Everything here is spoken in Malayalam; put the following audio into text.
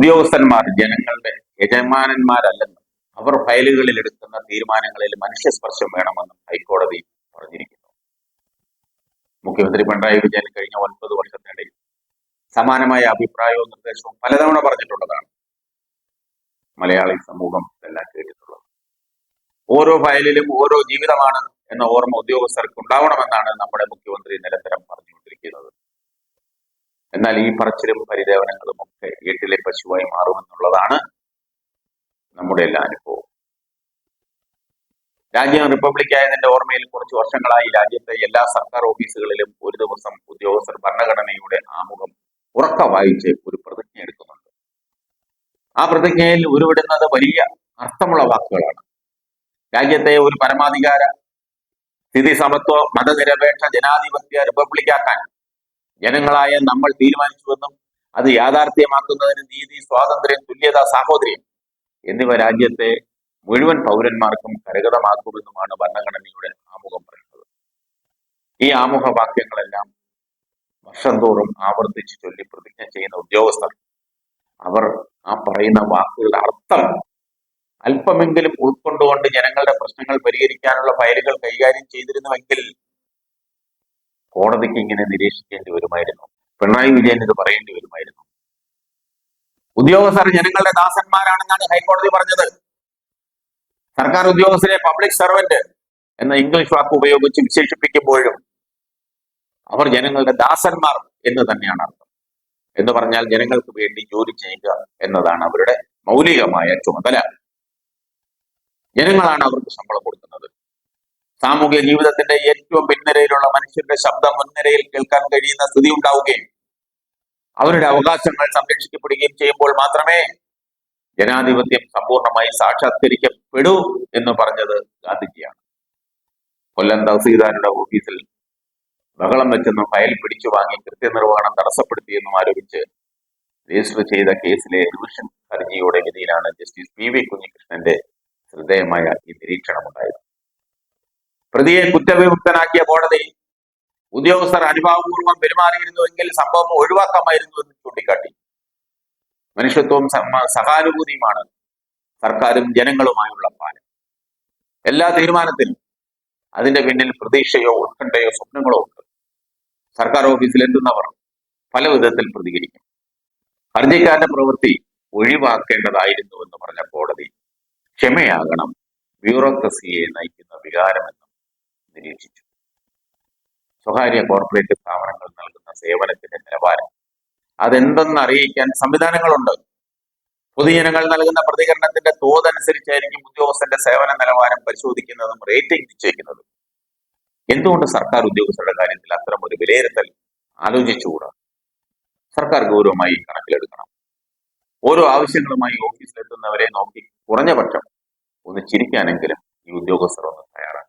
ഉദ്യോഗസ്ഥന്മാർ ജനങ്ങളുടെ യജമാനന്മാരല്ലെന്നും അവർ ഫയലുകളിൽ എടുക്കുന്ന തീരുമാനങ്ങളിൽ മനുഷ്യസ്പർശം വേണമെന്നും ഹൈക്കോടതി പറഞ്ഞിരിക്കുന്നു. മുഖ്യമന്ത്രി പിണറായി വിജയൻ കഴിഞ്ഞ ഒൻപത് വർഷത്തിനിടയിൽ സമാനമായ അഭിപ്രായവും നിർദ്ദേശവും പലതവണ പറഞ്ഞിട്ടുള്ളതാണ്. മലയാളി സമൂഹം ഇതെല്ലാം കേട്ടിട്ടുള്ളത്. ഓരോ ഫയലിലും ഓരോ ജീവിതമാണ് എന്ന ഓർമ്മ ഉദ്യോഗസ്ഥർക്ക് ഉണ്ടാവണമെന്നാണ് നമ്മുടെ മുഖ്യമന്ത്രി നിരന്തരം എന്നാൽ ഈ പറച്ചിലും പരിദേവനങ്ങളും ഒക്കെ വീട്ടിലെ പശുവായി മാറുമെന്നുള്ളതാണ് നമ്മുടെ എല്ലാ അനുഭവം രാജ്യം റിപ്പബ്ലിക് ആയതിന്റെ ഓർമ്മയിൽ കുറച്ച് വർഷങ്ങളായി രാജ്യത്തെ എല്ലാ സർക്കാർ ഓഫീസുകളിലും ഒരു ദിവസം ഉദ്യോഗസ്ഥർ ഭരണഘടനയുടെ ആമുഖം ഉറക്ക വായിച്ച് ഒരു പ്രതിജ്ഞ എടുക്കുന്നുണ്ട്. ആ പ്രതിജ്ഞയിൽ ഉരുവിടുന്നത് വലിയ അർത്ഥമുള്ള വാക്കുകളാണ്. രാജ്യത്തെ ഒരു പരമാധികാര സ്ഥിതി സമത്വ മതനിരപേക്ഷ ജനാധിപത്യ റിപ്പബ്ലിക്കാക്കാൻ ജനങ്ങളായ നമ്മൾ തീരുമാനിച്ചുവെന്നും അത് യാഥാർത്ഥ്യമാക്കുന്നതിന് നീതി സ്വാതന്ത്ര്യം തുല്യത സാഹോദര്യം എന്നിവ രാജ്യത്തെ മുഴുവൻ പൗരന്മാർക്കും കരകതമാക്കുമെന്നുമാണ് ഭരണഘടനയുടെ ആമുഖം പറയുന്നത്. ഈ ആമുഖ വാക്യങ്ങളെല്ലാം വർഷം തോറും ആവർത്തിച്ച് ചൊല്ലി പ്രതിജ്ഞ ചെയ്യുന്ന ഉദ്യോഗസ്ഥർ അവർ ആ പറയുന്ന വാക്കുകളുടെ അർത്ഥം അല്പമെങ്കിലും ഉൾക്കൊണ്ടുകൊണ്ട് ജനങ്ങളുടെ പ്രശ്നങ്ങൾ പരിഹരിക്കാനുള്ള ഫയലുകൾ കൈകാര്യം ചെയ്തിരുന്നുവെങ്കിൽ കോടതിക്ക് ഇങ്ങനെ നിരീക്ഷിക്കേണ്ടി വരുമായിരുന്നു. പിണറായി വിജയൻ ഇത് പറയേണ്ടി വരുമായിരുന്നു. ഉദ്യോഗസ്ഥർ ജനങ്ങളുടെ ദാസന്മാരാണെന്നാണ് ഹൈക്കോടതി പറഞ്ഞത്. സർക്കാർ ഉദ്യോഗസ്ഥരെ പബ്ലിക് സർവന്റ് എന്ന ഇംഗ്ലീഷ് വാക്ക് ഉപയോഗിച്ച് വിശേഷിപ്പിക്കുമ്പോഴും അവർ ജനങ്ങളുടെ ദാസന്മാർ എന്ന് തന്നെയാണ് അർത്ഥം. എന്ന് പറഞ്ഞാൽ ജനങ്ങൾക്ക് വേണ്ടി ജോലി ചെയ്യുക എന്നതാണ് അവരുടെ മൗലികമായ ചുമതല. ജനങ്ങളാണ് അവർക്ക് ശമ്പളം കൊടുക്കുന്നത്. സാമൂഹ്യ ജീവിതത്തിന്റെ ഏറ്റവും പിൻനിരയിലുള്ള മനുഷ്യരുടെ ശബ്ദം മുൻനിരയിൽ കേൾക്കാൻ കഴിയുന്ന സ്ഥിതി ഉണ്ടാവുകയും അവരുടെ അവകാശങ്ങൾ സംരക്ഷിക്കപ്പെടുകയും ചെയ്യുമ്പോൾ മാത്രമേ ജനാധിപത്യം സമ്പൂർണമായി സാക്ഷാത്കരിക്കപ്പെടൂ എന്ന് പറഞ്ഞത് ഗാന്ധിജിയാണ്. കൊല്ലം തഹസീൽദാരുടെ ഓഫീസിൽ ബഹളം വെച്ചെന്നും ഫയൽ പിടിച്ചു വാങ്ങി കൃത്യനിർവഹണം തടസ്സപ്പെടുത്തിയെന്നും ആരോപിച്ച് രജിസ്റ്റർ ചെയ്ത കേസിലെ റിവിഷൻ ഹർജിയുടെ വിധിയിലാണ് ജസ്റ്റിസ് പി വി കുഞ്ഞികൃഷ്ണന്റെ ഹൃദയമായ ഈ നിരീക്ഷണമുണ്ടായത്. പ്രതിയെ കുറ്റവിമുക്തനാക്കിയ കോടതി ഉദ്യോഗസ്ഥർ അനുഭാവപൂർവം പെരുമാറിയിരുന്നുവെങ്കിൽ സംഭവം ഒഴിവാക്കാമായിരുന്നു എന്ന് ചൂണ്ടിക്കാട്ടി. മനുഷ്യത്വം സഹാനുഭൂതിയുമാണ്. സർക്കാരും ജനങ്ങളുമായുള്ള പാലം. എല്ലാ തീരുമാനത്തിലും അതിന്റെ പിന്നിൽ പ്രതീക്ഷയോ ഉത്കണ്ഠയോ സ്വപ്നങ്ങളോ ഉണ്ട്. സർക്കാർ ഓഫീസിൽ എത്തുന്നവർ പല വിധത്തിൽ പ്രതികരിക്കും. ഹർജിക്കാരന്റെ പ്രവൃത്തി ഒഴിവാക്കേണ്ടതായിരുന്നു എന്ന് പറഞ്ഞ കോടതി ക്ഷമയാകണം. ബ്യൂറോക്രസിയെ നയിക്കുന്ന വികാരമെന്നും നിരീക്ഷിച്ചു സ്വകാര്യ കോർപ്പറേറ്റ് സ്ഥാപനങ്ങൾ നൽകുന്ന സേവനത്തിന്റെ നിലവാരം അതെന്തെന്ന് അറിയിക്കാൻ സംവിധാനങ്ങളുണ്ട് പൊതുജനങ്ങൾ നൽകുന്ന പ്രതികരണത്തിന്റെ തോതനുസരിച്ചായിരിക്കും ഉദ്യോഗസ്ഥന്റെ സേവന നിലവാരം പരിശോധിക്കുന്നതും റേറ്റിംഗ് നിശ്ചയിക്കുന്നതും. എന്തുകൊണ്ട് സർക്കാർ ഉദ്യോഗസ്ഥരുടെ കാര്യത്തിൽ അത്തരം ഒരു വിലയിരുത്തൽ ആലോചിച്ചുകൂടാ? സർക്കാർ ഗൗരവമായി കണക്കിലെടുക്കണം. ഓരോ ആവശ്യങ്ങളുമായി ഓഫീസിലെത്തുന്നവരെ നോക്കി കുറഞ്ഞ പക്ഷം ഒന്ന് ചിരിക്കാനെങ്കിലും ഈ ഉദ്യോഗസ്ഥർ ഒന്ന് തയ്യാറാണ്